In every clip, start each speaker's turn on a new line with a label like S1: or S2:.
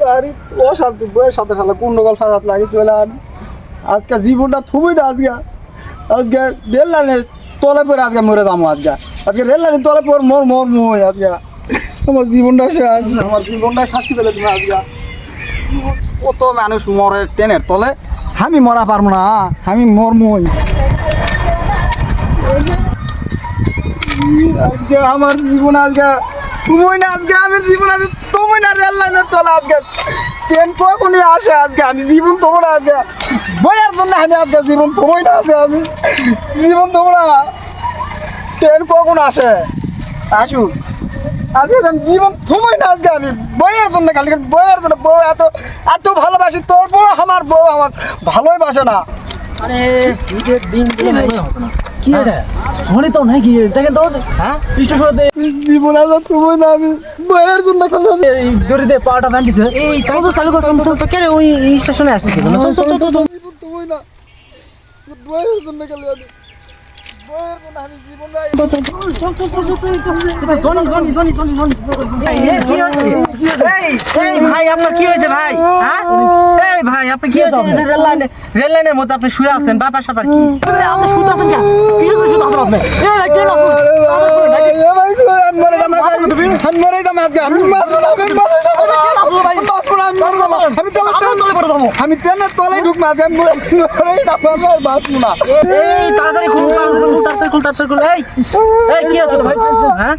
S1: বাড়ি অশান্তি বইয়ের সাথে সাথে কুণ্ডগল ফাঁসাত লাগে চলে আজকে জীবনটা থুবই না আজকে। আজকে রেল লাইনের তলে পরে আজকে মরে যাব আজকে। আজকে রেল লাইনের তলে পর মোর মোর মই আজকে। আমার জীবনটা শেষ। আমার জীবনটা শাস্তি পেলে তুমি আজকে। কত মানুষ মরে ট্রেনের তলে আমি মরা পারব না আমি মর মই আজকে আমার জীবন আজকে তুমি না আজকে আমি জীবন আজকে তুমি না রেল তলে আজকে ট্রেন কখনই আসে আজকে? আমি জীবন আজকে। বইয়ের জন্য আমি আজকে জীবন তুমি না আজকে আমি। জীবন ট্রেন কখন আসে? আসুক আজকে আমি জীবন না আজকে আমি। বইয়ের জন্য খালি, বইয়ের জন্য বউ এত এত ভালোবাসি, তোর বউ আমার বউ আমার ভালোই বাসে না।
S2: আরে দিন না। কি এটা? শোনে তো নাকি? দেখেন তো হ্যাঁ? স্টেশনে
S1: জীবন আজকে সময় না আমি। বইয়ের জন্য কথা এই
S2: দড়ি দিয়ে পাটা ভাঙিছে। এই তাই তো চালু করছেন তো তো কেরে ওই স্টেশনে আসছে কেন তো
S1: তো তো না। বইয়ের জন্য খালি আমি।
S2: ভাই আপনার কি হয়েছে ভাই হ্যাঁ ভাই আপনি কি হয়েছে রেল লাইনে রেল লাইনের মধ্যে আপনি শুয়ে আছেন ব্যাপার স্যাপার কি আপনি শুতে আছেন কি
S1: আমি মরে না আমি বাঁচবো না, আমি মরবো না। আমি ট্রেনের আমি ট্রেনের তলায় ঢুকবো আজকে আমি বাঁচবো না।
S2: এই তাড়াতাড়ি খুল তাড়াতাড়ি খুল তাড়াতাড়ি খুল এই এই কি আছে? ভাই হ্যাঁ?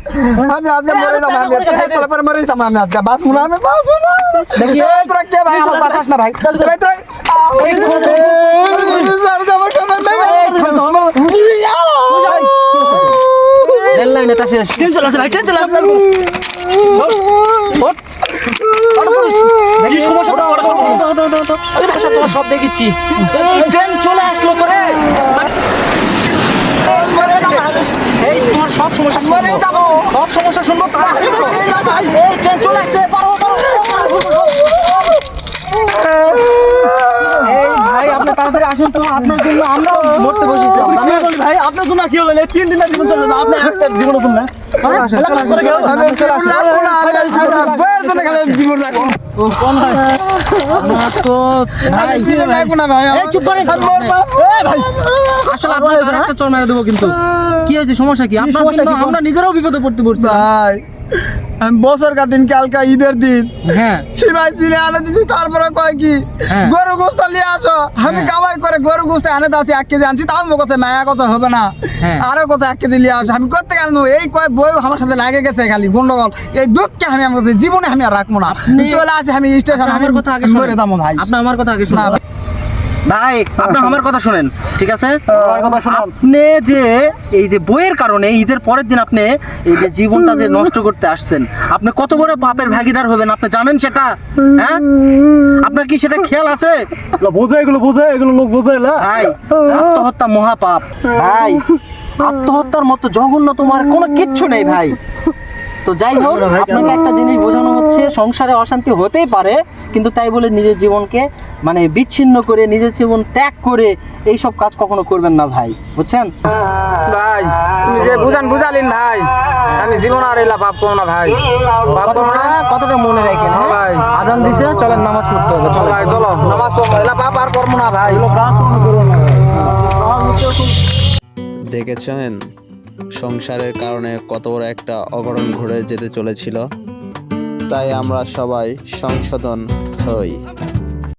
S1: আমি আজকে মরে যাব আমি ট্রেনের তলায় পরে মরে যাব আমি আজকে বাঁচবো না আমি বাঁচবো না।
S2: দেখি,
S1: এই তোরা কে ভাই? আমার বাঁচাস না ভাই। ভাই তোরা
S2: এই
S1: স্যার, যাব কেন?
S2: রেল লাইনে তা ট্রেন চলে আসে ভাই ট্রেন চলে আসে ওঠ। দেখি সমস্যা তোমার সব দেখেছি ট্রেন চলে আসলো করে এই তোমার সব সমস্যা সব সমস্যা শুনব তাড়াতাড়ি এই ট্রেন চলে আসছে পারো পারো এই ভাই আপনি তাড়াতাড়ি আসুন তো আপনার জন্য আমরাও মরতে বসেছিলাম?
S3: ভাই আপনার জন্য কি হলো তিন দিনের জীবন চলে না। আপনি একটা জীবন
S2: সমস্যা কি? আপনার আমরা নিজেরাও বিপদে পড়তে পড়ছি।
S1: ভাই। আমি বছর কা দিন কালকা ঈদের দিন?
S2: হ্যাঁ।
S1: সিমাই সিলে আনে দিছি তারপরে কয় কি?
S2: হ্যাঁ।
S1: গরু গোস্ত নিয়ে আসো। আমি
S2: হ্যাঁ।
S1: কামাই করে গরু গোস্ত আনে দাসি এক কেজি আনছি তাও কাছে মায়া কথা হবে না। আরও কথা এক কেজি নিয়ে আসো। আমি করতে গেল এই কয় বই আমার সাথে লাগে গেছে খালি গন্ডগোল। এই দুঃখকে আমি আমার জীবনে আমি আর রাখব না। চলে আসি আমি স্টেশন আমি
S2: আমার কথা আগে শুনেন।
S1: যাব ভাই।
S2: আপনি আমার কথা আগে শুনুন।
S1: না, ভাই।
S2: আপনি আমার কথা শুনেন ঠিক আছে। আপনি যে এই যে বইয়ের কারণে ঈদের পরের দিন আপনি এই যে জীবনটা যে নষ্ট করতে আসছেন আপনি কত বড় পাপের ভাগিদার হবেন আপনি জানেন সেটা? হ্যাঁ? আপনার কি সেটা খেয়াল আছে?
S3: বোঝে এগুলো বোঝে এগুলো লোক বোঝে না
S2: ভাই আত্মহত্যা মহাপাপ। ভাই আত্মহত্যার মতো জঘন্য তোমার কোনো কিচ্ছু নেই ভাই। তো যাই হোক আপনাকে একটা জিনিস বোঝানো হচ্ছে সংসারে অশান্তি হতেই পারে কিন্তু তাই বলে নিজের জীবনকে মানে বিচ্ছিন্ন করে নিজের জীবন ত্যাগ করে এই সব কাজ কখনো করবেন না ভাই বুঝছেন?
S1: ভাই যে বুঝান বুঝালিন ভাই আমি জীবন আর এলা পাপ করব না ভাই পাপ করব না।
S2: কতটা মনে রাখেন হ্যাঁ?
S1: ভাই।
S2: আজান দিছে চলেন নামাজ পড়তে হবে
S1: চলো ভাই চলো নামাজ পড়ব এলা পাপ আর করব না ভাই।
S4: দেখেছেন? সংসারের কারণে কত বড় একটা অঘটন ঘটে যেতে চলেছিল। তাই আমরা সবাই সংশোধন হই।